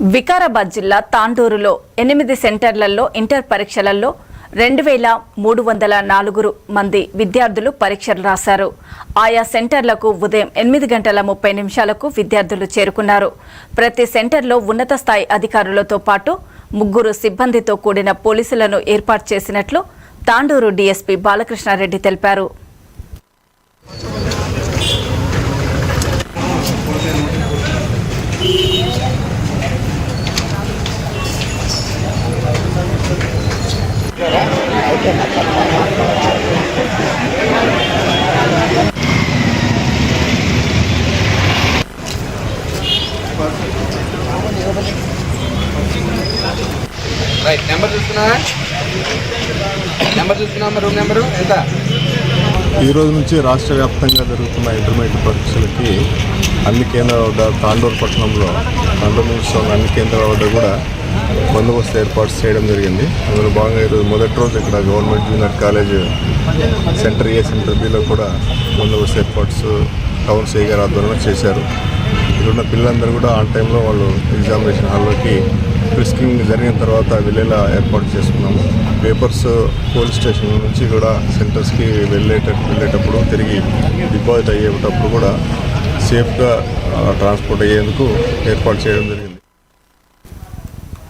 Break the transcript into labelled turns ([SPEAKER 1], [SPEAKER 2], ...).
[SPEAKER 1] వికారాబాద్ జిల్లా తాండూరులో ఎనిమిది సెంటర్లలో ఇంటర్ పరీక్షలలో రెండు వేల మూడు వందల నాలుగు మంది విద్యార్థులు పరీక్షలు రాశారు. ఆయా సెంటర్లకు ఉదయం ఎనిమిది గంటల ముప్పై నిమిషాలకు విద్యార్థులు చేరుకున్నారు. ప్రతి సెంటర్లో ఉన్నత స్థాయి అధికారులతో పాటు ముగ్గురు సిబ్బందితో కూడిన పోలీసులను ఏర్పాటు చేసినట్లు తాండూరు డీఎస్పీ బాలకృష్ణారెడ్డి తెలిపారు.
[SPEAKER 2] రైట్ నెంబర్ చూసుకున్నావా నెంబర్ చూసుకున్నావా రూమ్ నెంబరు ఎంత?
[SPEAKER 3] ఈ రోజు నుంచి రాష్ట్ర వ్యాప్తంగా జరుగుతున్న ఇంటర్మీడియట్ పరీక్షలకి అన్ని కేంద్రాల వద్ద తాండూరు పట్టణంలో తాండూరు మున్సిపల్ అన్ని కేంద్రాల వద్ద కూడా బందోబస్తు ఏర్పాటు చేయడం జరిగింది. అందులో భాగంగా ఈరోజు మొదటి రోజు ఇక్కడ government junior college centre A centre below కూడా బందోబస్తు ఏర్పాట్స్ టౌన్ సిఐ గారి ఆధ్వర్యంలో చేశారు. ఇక్కడున్న పిల్లలందరూ కూడా ఆన్ టైంలో వాళ్ళు ఎగ్జామినేషన్ హాల్లోకి ప్రిస్కింగ్ జరిగిన తర్వాత వెళ్ళేలా ఏర్పాటు చేసుకున్నాము. పేపర్స్ పోలీస్ స్టేషన్ నుంచి కూడా సెంటర్స్కి వెళ్ళేట వెళ్ళేటప్పుడు తిరిగి డిపాజిట్ అయ్యేటప్పుడు కూడా సేఫ్గా ట్రాన్స్పోర్ట్ అయ్యేందుకు ఏర్పాటు చేయడం జరిగింది.